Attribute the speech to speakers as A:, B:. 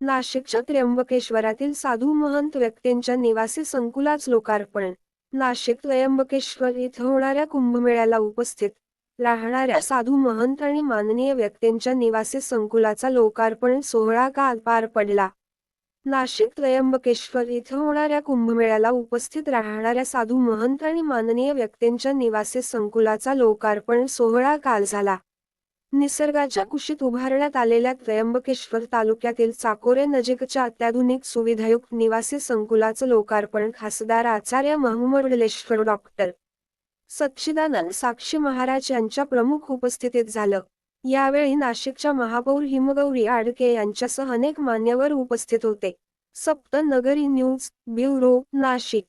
A: नाशिकच्या त्र्यंबकेश्वरातील साधू महंत व्यक्तींच्या निवासी संकुलाच लोकार्पण. नाशिक त्र्यंबकेश्वर इथं होणाऱ्या कुंभमेळ्याला उपस्थित राहणाऱ्या साधू महंत आणि माननीय व्यक्तींच्या निवासी संकुलाचा लोकार्पण सोहळा काल पार पडला. नाशिक त्र्यंबकेश्वर इथं होणाऱ्या कुंभमेळ्याला उपस्थित राहणाऱ्या साधू महंत आणि माननीय व्यक्तींच्या निवासी संकुलाचा लोकार्पण सोहळा काल झाला. निसर्गाच्या कुशीत उभारण्यात आलेल्या त्र्यंबकेश्वर तालुक्यातील चाकोरे नजीकच्या अत्याधुनिक सुविधायुक्त निवासी संकुलाचं लोकार्पण खासदार आचार्य महमडलेश्वर डॉक्टर सच्चिदानंद साक्षी महाराज यांच्या प्रमुख उपस्थितीत झालं. यावेळी नाशिकच्या महापौर हिमगौरी आडके यांच्यासह अनेक मान्यवर उपस्थित होते. सप्त नगरी न्यूज ब्युरो नाशिक.